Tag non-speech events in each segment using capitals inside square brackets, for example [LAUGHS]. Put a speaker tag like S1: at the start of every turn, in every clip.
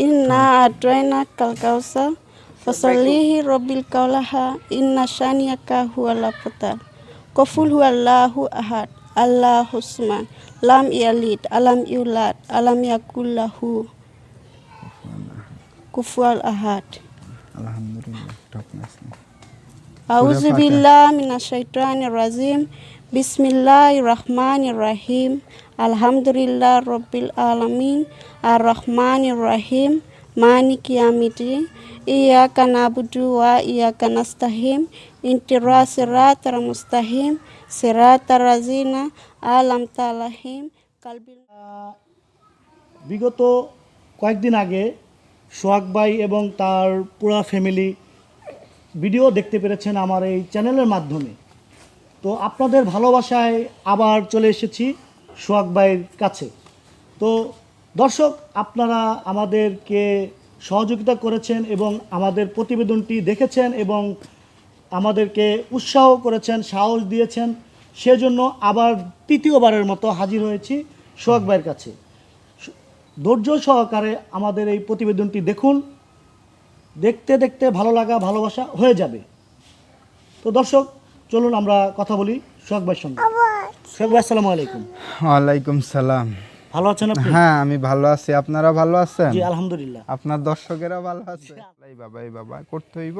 S1: inna atwaina kalkausa fasalihi robil kaulaha inna shaniaka huwa laputar koful allahu ahad allahu sman lam yalid alam yulad alam yakul lahu kufual ahad.
S2: Alhamdulillah auzubillah minashaitani
S1: rajim. Billahi minasyaitonir rajim. Bismillahirrahmanirrahim. Alhamdulillah rabbil alamin. Arrahmanir rahim. Maliki yaumiddin. Iyyaka na'budu wa iyyaka nasta'in. Ihdinas siratal mustaqim. Siratal ladzina an'amta alaihim. Qalbil
S3: বিগত কয়েকদিন আগে সোহাগ এবং তার পুরা family video দেখতে পেরেছেন আমার এই চ্যানেলের মাধ্যমে তো আপনাদের ভালোবাসায় আবার চলে এসেছি সোহাগ ভাইয়ের কাছে। তো দর্শক, আপনারা আমাদেরকে সহযোগিতা করেছেন এবং আমাদের প্রতিবেদনটি দেখেছেন এবং আমাদেরকে উৎসাহ করেছেন, সাহস দিয়েছেন। সেজন্য আবার তৃতীয়বারের মতো হাজির হয়েছি সোহাগ ভাইয়ের কাছে। ধৈর্য সহকারে আমাদের এই প্রতিবেদনটি দেখুন। দেখতে দেখতে ভালো লাগা, ভালোবাসা হয়ে যাবে। তো দর্শক চলুন আমরা কথা বলি সোহাগ ভাইয়ের সঙ্গে। সোহাগ ভাই আসসালামু আলাইকুম।
S2: ওয়ালাইকুম সালাম।
S3: ভালো আছেন আপনি?
S2: হ্যাঁ আমি ভালো আছি। আপনারা ভালো আছেন?
S3: জি আলহামদুলিল্লাহ।
S2: আপনার দর্শকেরা ভালো আছে? এই বাবা এই বাবা করতে হইব?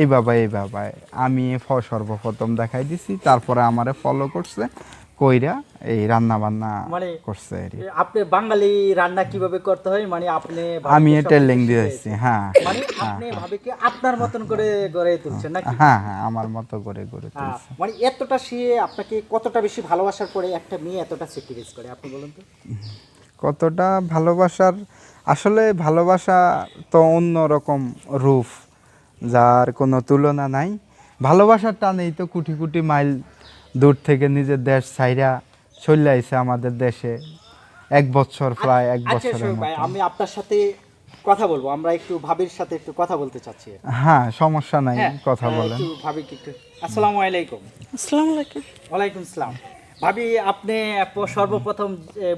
S2: এই বাবা এই বাবা আমি সর্বপ্রথম দেখাই দিছি তারপরে আমারে ফলো করছে। কইরা এই রান্না বান্না
S4: মানে
S2: করছে আর
S4: আপনি বাঙালি রান্না কীভাবে করতে হয়? মানে আপনি
S2: আমি এটা
S4: কিছু
S2: দিয়ে। দিচ্ছি হ্যাঁ
S4: মানে আপনি ভাবিকে আপনার মতন করে গড়ে তুলছেন নাকি?
S2: হ্যাঁ হ্যাঁ আমার মতো করে করে
S4: হ্যাঁ,
S2: তুলছে।
S4: মানে এতটা সে আপনাকে কতটা বেশি ভালোবাসার পরে একটা মেয়ে এতটা স্যাক্রিফাইস করে আপনি বলুন তো।
S2: কতটা ভালোবাসার আসলে ভালোবাসা তো অন্য রকম রূপ যার কোনো তুলনা নাই। ভালোবাসার টানেই তো কোটি কোটি মাইল দূর থেকে নিজের দেশ ছাইরা চলে আইছে আমাদের দেশে। এক বছর প্রায় এক
S4: আচ্ছা
S2: বছরের
S4: ভাই আমি আপনার সাথে কথা বলব আমরা একটু ভাবির সাথে একটু কথা বলতে চাচ্ছি।
S2: হ্যাঁ সমস্যা নাই
S4: হ্যাঁ,
S2: কথা
S4: আহ,
S2: বলেন।
S4: একটু ভাবিকে একটু আসসালামু আলাইকুম।
S1: আসসালামু আলাইকুম।
S4: ওয়ালাইকুম সালাম ভাবি আপনি সর্বপ্রথম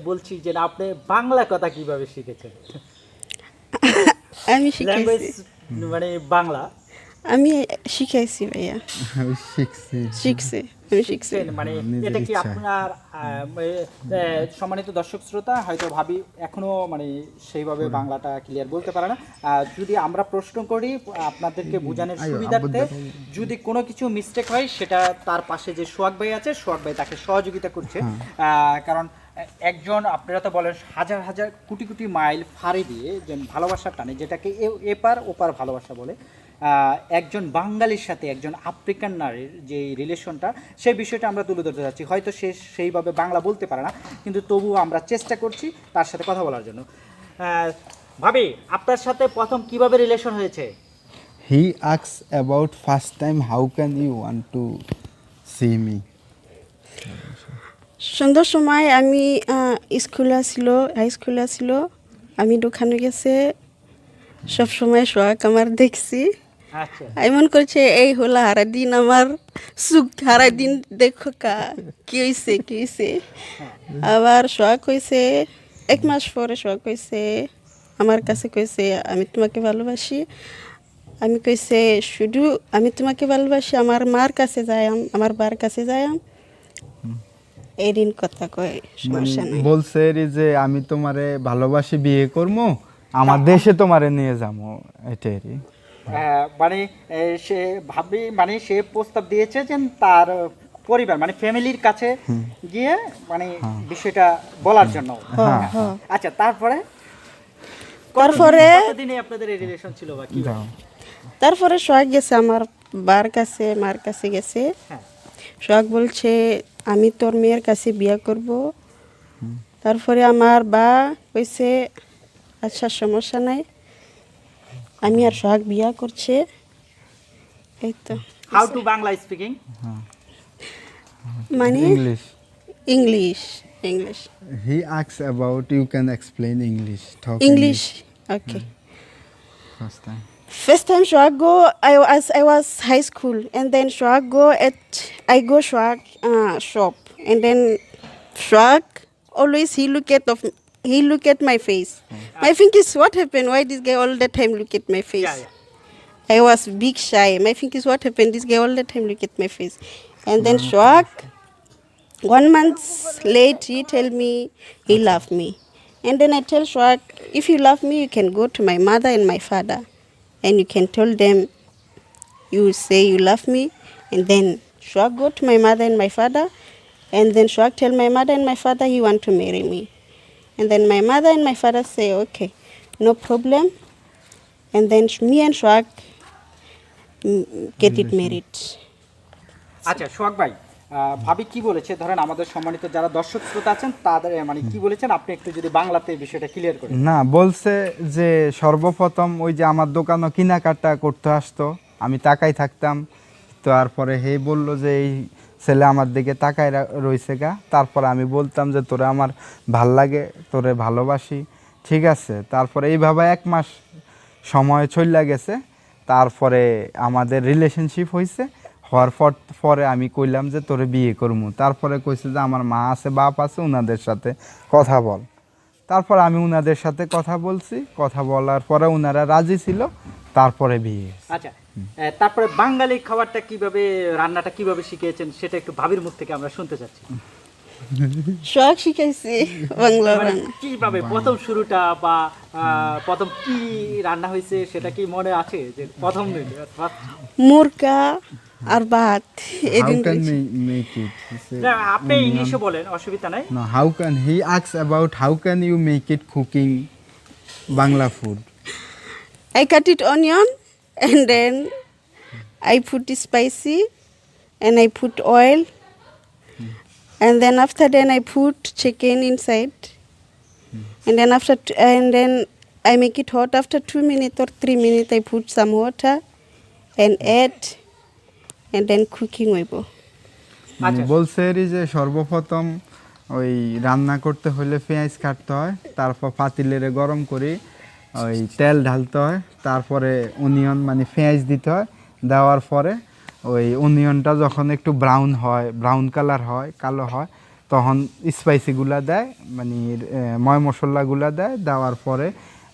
S4: বলছি যে আপনি বাংলা কথা কীভাবে শিখেছেন?
S1: আমি শিখাইছি
S4: মানে বাংলা।
S1: আমি শিখেছি ভাইয়া।
S2: আমি [LAUGHS] শিখছি
S1: শিখছি। শিখছি।
S4: শিখছেন মানে এটা কি আপনার সম্মানিত দর্শক শ্রোতা হয়তো ভাবি এখনও মানে সেইভাবে বাংলাটা ক্লিয়ার বলতে পারে না। যদি আমরা প্রশ্ন করি আপনাদেরকে বোঝানোর সুবিধার্থে যদি কোনো কিছু মিস্টেক হয় সেটা তার পাশে যে সোহাগ ভাই আছে সোহাগ ভাই তাকে সহযোগিতা করছে। আহ, কারণ একজন আপনারা তো বলেন হাজার হাজার কোটি কোটি মাইল ফাড়ি দিয়ে যে ভালোবাসার টানে যেটাকে এ- এপার ওপার ভালোবাসা বলে একজন বাঙালির সাথে একজন আফ্রিকান নারীর যে রিলেশনটা সেই বিষয়টা আমরা তুলে ধরতে যাচ্ছি। হয়তো সে সেইভাবে বাংলা বলতে পারে না কিন্তু তবুও আমরা চেষ্টা করছি তার সাথে কথা বলার জন্য। ভাবি আপনার সাথে প্রথম কীভাবে রিলেশন হয়েছে?
S2: He asks about first time how can you want to see me
S1: সন্ধ্যার সময় আমি স্কুলে আসছিল হাই স্কুলে আসছিল আমি দোকানে গেছে সব সময় সোহাগ আমার দেখছি। এমন করছে এই হলো হারা দিন আমার সুখ হারা দিন দেখো কা কি হয়েছে কি হয়েছে আবার সোহাগ কইছে এক মাস পরে সোহাগ কইছে আমার কাছে কইছে আমি তোমাকে ভালোবাসি। আমি কইছে শুধু আমি তোমাকে ভালোবাসি আমার মার কাছে যাইম আমার বার কাছে যাইম এই দিন কথা কয় সমস্যা নাই।
S2: বলছে এরি যে আমি তোমারে ভালোবাসি বিয়ে করব আমার দেশে তোমারে নিয়ে যাব এটাই
S4: আহ, মানে সে ভাবি মানে সে প্রস্তাব দিয়েছে যে তার পরিবার মানে ফ্যামিলির কাছে গিয়ে মানে বিষয়টা বলার জন্য।
S2: হ্যাঁ
S4: আচ্ছা তারপরে?
S1: তারপরে
S4: কতদিনে আপনাদের এই রিলেশন ছিল বা কি?
S1: তারপরে সোহাগ গেছে আমার বার কাছে মার কাছে গেছে।
S4: হ্যাঁ।
S1: সোহাগ বলছে আমি তোর মেয়ের কাছে বিয়ে করব। তারপরে আমার বা কইছে আচ্ছা সমস্যা নাই। আমি আর সোহাগ বিয়া করছে এই তো
S4: হাউ টু বাংলা স্পিকিং
S1: মানে
S2: English
S1: English English
S2: he asks about you can explain English talk
S1: English okay
S2: first time
S1: First time Shwag go, I was I was high school, and then Shwag at I go Shwag uh, shop, and then Shwag always he look at of he look at my face. Mm. My think is what happened? Why this guy all the time look at my face?
S4: Yeah, yeah.
S1: I was big shy. My think is what happened? This guy all the time look at my face. And then mm. shock. One month late, he tell me he love me. And then I tell Shwak, if you love me, you can go to my mother and my father. And you can tell them, you say you love me. And then Shwak go to my mother and my father. And then Shwak tell my mother and my father he want to marry me. And then my mother and my father say, okay, no problem. And then me and Shwak mm, get it married.
S4: আচ্ছা সোহাগ ভাই ভাবি কি বলেছে? ধরেন আমাদের সম্মানিত যারা দর্শক শ্রোতা আছেন তাদের মানে কি বলেছেন? আপনি একটু যদি বাংলাতে বিষয়টা ক্লিয়ার করেন
S2: না বলছে যে সর্বপ্রথম ওই যে আমার দোকানও কেনাকাটা করতে আসতো। আমি তাকাই থাকতাম। তারপরে হে বলল যে এই ছেলে আমার দিকে তাকায় রা- রইছে গা। তারপরে আমি বলতাম যে, তোরে আমার ভালো লাগে, তোরে ভালোবাসি, ঠিক আছে? তারপরে এইভাবে এক মাস সময় চলে গেছে। তারপরে আমাদের রিলেশনশিপ হয়েছে হওয়ার পর পরে আমি কইলাম যে, তোরে বিয়ে করব তারপরে কইছে যে, আমার মা আছে, বাপ আছে ওনাদের সাথে কথা বল। তারপর আমি উনাদের সাথে কথা বলছি। কথা বলার পরে উনারা রাজি ছিল। তারপরে বিয়ে
S4: আচ্ছা তারপরে বাঙালি খাবারটা কীভাবে রান্নাটা কীভাবে শিখিয়েছেন সেটা একটু ভাবির মুখ থেকে আমরা শুনতে চাচ্ছি।
S1: Shwak শিখাইছে বাংলা
S4: মানে
S1: রান্না।
S4: কীভাবে প্রথম শুরুটা বা প্রথম কি রান্না হয়েছে সেটা কি মনে আছে যে প্রথম দিন?
S1: মুরগা আর ভাত এদিন
S2: ক্যান। মেক ইট
S4: আপনি ইংলিশে বলেন অসুবিধা নাই।
S2: how can he asks about how can you make it cooking Bangla food?
S1: I cut it onion and then I put it spicy and I put oil and then after then I put chicken inside and then after t- and then I make it hot after two minutes or three minutes I put some water and add and then cooking হইব
S2: মানে
S4: আচ্ছা।
S2: যে সর্বপ্রথম ওই রান্না করতে হলে পেঁয়াজ কাটতে হয় তারপর পাতিলেরে গরম করে ওই তেল ঢালতে হয় তারপরে অনিয়ন মানে পেঁয়াজ দিতে হয়। দেওয়ার পরে ওই অনিয়নটা যখন একটু ব্রাউন হয় ব্রাউন কালার হয়, কালো হয়, তখন স্পাইসিগুলো দেয় মানে ময় মশলাগুলো দেয়, দেওয়ার পরে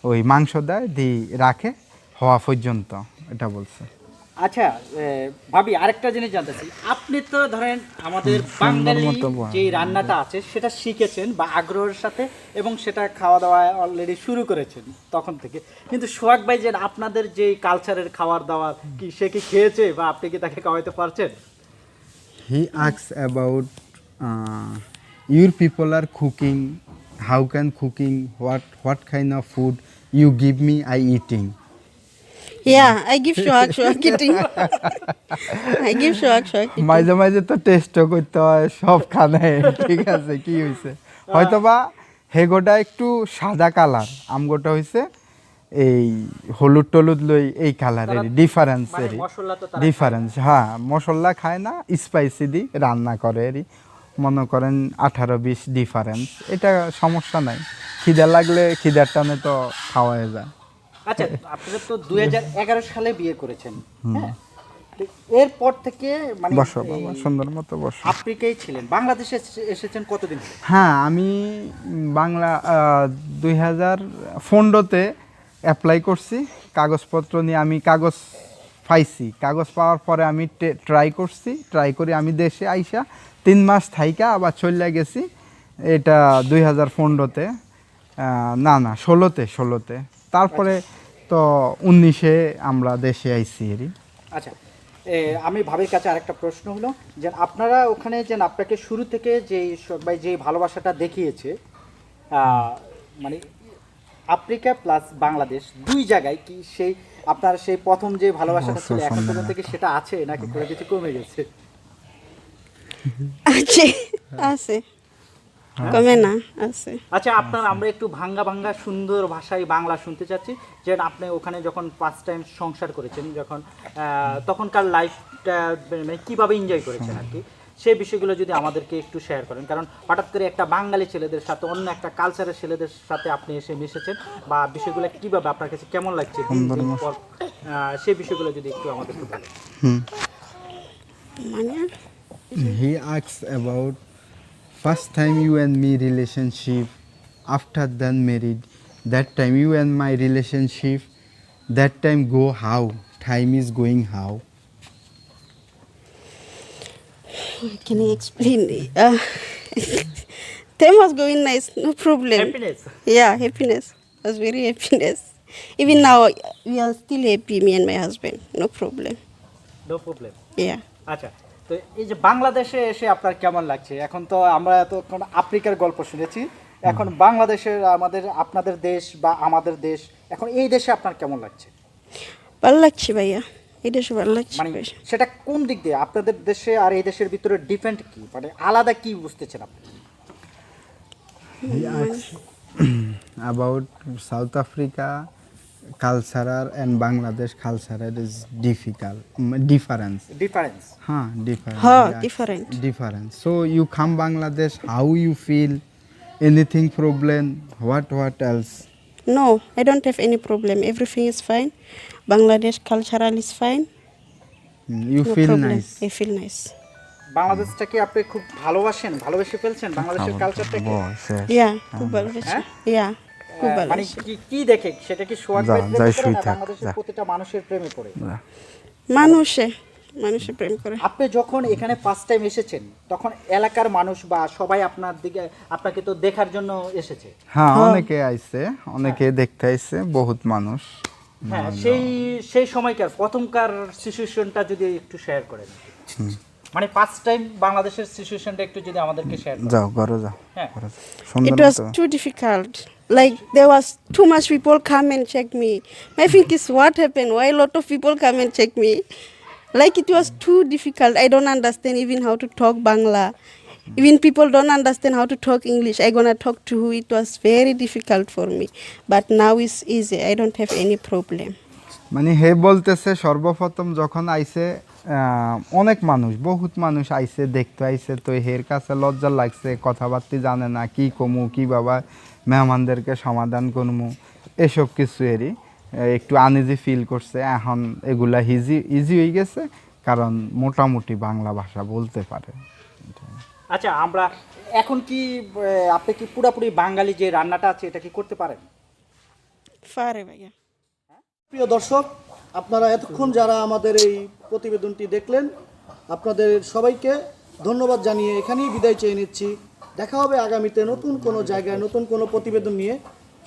S2: ওই মাংস দেয়, দিয়ে রাখে হওয়া পর্যন্ত, এটা বলছে।
S4: আচ্ছা ভাবি আরেকটা জিনিস জানতেছি। আপনি তো ধরেন আমাদের বাঙালি। যে রান্নাটা আছে সেটা শিখেছেন বা আগ্রহের সাথে এবং সেটা খাওয়া দাওয়া অলরেডি শুরু করেছেন তখন থেকে। কিন্তু সোহাগ ভাই যে আপনাদের যে কালচারের খাওয়ার দাবার কি সে কি খেয়েছে বা আপনি কি তাকে খাওয়াইতে পারছেন?
S2: He asks about your people R cooking how can cooking what what kind of food you give me I eating.
S1: Yeah, I give Shwak Shwak eating. I give Shwak Shwak eating.
S2: মাঝে মাঝে তো টেস্টও করতে হয় সব খানে ঠিক আছে কি হয়েছে হয়তোবা হেগোটা একটু সাদা কালার। আমগোটা হয়েছে এই হলুদ টলুদ লই এই কালারের ডিফারেন্সের ডিফারেন্স হ্যাঁ মশলা খায় না স্পাইসি দি রান্না করে এরই। মনে করেন আঠারো বিশ ডিফারেন্স এটা সমস্যা নাই। খিদা লাগলে খিদার টানে তো খাওয়া যায়।
S4: আচ্ছা আপনারা তো দুই সালে বিয়ে করেছেন হ্যাঁ? এরপর থেকে মানে
S2: সুন্দর মতো বসো।
S4: আফ্রিকায় ছিলেন বাংলাদেশে এসেছেন কতদিন
S2: হ্যাঁ আমি বাংলা দুই হাজার পনেরোতে অ্যাপ্লাই করছি কাগজপত্র নিয়ে আমি কাগজ পাইছি। কাগজ পাওয়ার পরে আমি ট্রাই করছি ট্রাই করে আমি দেশে আইসা তিন মাস থাইকা আবার চলে গেছি। এটা দুই হাজার পনেরোতে না না ষোলোতে ষোলোতে। তারপরে তো উনিশে আমরা দেশে আইছি এরই।
S4: আচ্ছা এ, আমি ভাবির কাছে আরেকটা প্রশ্ন হলো যে আপনারা ওখানে যে আপনাকে শুরু থেকে যে সবাই যে ভালোবাসাটা দেখিয়েছে মানে আফ্রিকা প্লাস বাংলাদেশ দুই জায়গায় কি সেই আপনার সেই প্রথম যে ভালোবাসাটা ছিল এখন পর্যন্ত কি সেটা আছে নাকি কোনো কিছু কমে গেছে?
S1: আছে আছে। কমে না আছে।
S4: আচ্ছা আপনার আমরা একটু ভাঙ্গা ভাঙ্গা সুন্দর ভাষায় বাংলা শুনতে চাচ্ছি। যে আপনি ওখানে যখন ফার্স্ট টাইম সংসার করেছেন যখন তখনকার লাইফটা মানে কীভাবে এনজয় করেছেন আর কি সেই বিষয়গুলো যদি আমাদেরকে একটু শেয়ার করেন। কারণ হঠাৎ করে একটা বাঙালি ছেলেদের সাথে অন্য একটা কালচারের ছেলেদের সাথে আপনি এসে মিশেছেন বা বিষয়গুলো কীভাবে আপনার কাছে কেমন লাগছে সেই বিষয়গুলো যদি একটু আমাদেরকে বলেন।
S1: মানে?
S2: He asks about first time you and me relationship after then married that time you and my relationship that time go how time is going how?
S1: Can i explain uh, [LAUGHS] time was going nice no problem.
S4: Happiness.
S1: Yeah happiness. Was very happiness. Even now we are still happy me and my husband. No problem.
S4: No problem.
S1: Yeah.
S4: Acha. তো এই যে বাংলাদেশে এসে আপনার কেমন লাগছে? এখন তো আমরা এতক্ষণ আফ্রিকার গল্প শুনেছি। এখন বাংলাদেশের আমাদের আপনাদের দেশ বা আমাদের দেশ এখন এই দেশে আপনার কেমন লাগছে?
S1: ভালো লাগছে ভাইয়া। এই দেশে ভালো লাগছে
S4: মানে। সেটা কোন দিক দিয়ে? আপনাদের দেশে আর এই দেশের ভিতরে ডিফারেন্ট কি? মানে আলাদা কি বুঝতেছেন আপনি? [CLEARS THROAT]
S2: About south africa cultural and Bangladesh cultural is difficult
S4: difference
S1: difference হ্যাঁ
S2: ডিফারেন্স হ্যাঁ difference difference so you come Bangladesh how you feel anything problem
S1: what what else no I don't have any problem everything is fine Bangladesh
S2: cultural is
S1: fine
S2: you
S1: feel
S2: nice
S1: I feel nice
S4: বাংলাদেশটাকে আপনি খুব ভালোবাসেন? ভালোবেসে ফেলছেন? বাংলাদেশের কালচারটাকে
S1: ইয়া খুব ভালোবেসে। ইয়া হ্যাঁ? Yeah, খুব ভালো
S4: মানে কি কি দেখে? সেটা কি
S2: যাই শুই থাক,
S4: প্রতিটা মানুষের প্রেমে পড়ে?
S1: মানুষে মানুষে প্রেম করে।
S4: আপনি যখন এখানে ফার্স্ট টাইম এসেছেন তখন এলাকার মানুষ বা সবাই আপনার দিকে আপনাকে তো দেখার জন্য এসেছে।
S2: হ্যাঁ অনেকে আইছে অনেকে দেখতে আইছে বহুত মানুষ।
S4: হ্যাঁ সেই সেই সময়কার প্রথমকার সিচুয়েশনটা যদি একটু শেয়ার করেন। মানে ফার্স্ট টাইম বাংলাদেশের সিচুয়েশনটা একটু যদি আমাদেরকে শেয়ার
S2: যাও ঘরে যাও
S4: হ্যাঁ
S2: সুন্দর
S1: was too difficult. Like there was too much people come and check me. My think is what happened? Why a lot of people come and check me? Like it was too difficult. I don't understand even how to talk Bangla. Even people don't understand how to talk English. I gonna talk to who it was very difficult for me. But now it's easy. I don't have any problem.
S2: মানে হে বলতেছে সর্বপ্রথম যখন আইছে অনেক মানুষ বহুত মানুষ আইছে দেখতে আইছে তো হের কাছে লজ্জা লাগছে কথাবার্তা জানে না কি কমু কি বাবা মেহমানদেরকে সমাধান করমু এসব কিছু এরই। একটু আনইজি ফিল করছে এখন এগুলা ইজি ইজি হয়ে গেছে কারণ মোটামুটি বাংলা ভাষা বলতে পারে।
S4: আচ্ছা আমরা এখন কি আপনি কি পুরোপুরি বাঙালি যে রান্নাটা আছে এটা কি করতে পারেন?
S1: Fare ভাইয়া।
S3: প্রিয় দর্শক, আপনারা এতক্ষণ যারা আমাদের এই প্রতিবেদনটি দেখলেন, আপনাদের সবাইকে ধন্যবাদ জানিয়ে এখানেই বিদায় চেয়ে নিচ্ছি। দেখা হবে আগামীতে নতুন কোনো জায়গায়, নতুন কোনো প্রতিবেদন নিয়ে।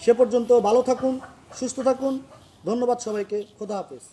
S3: সে পর্যন্ত ভালো থাকুন, সুস্থ থাকুন। ধন্যবাদ সবাইকে। খোদা হাফেজ।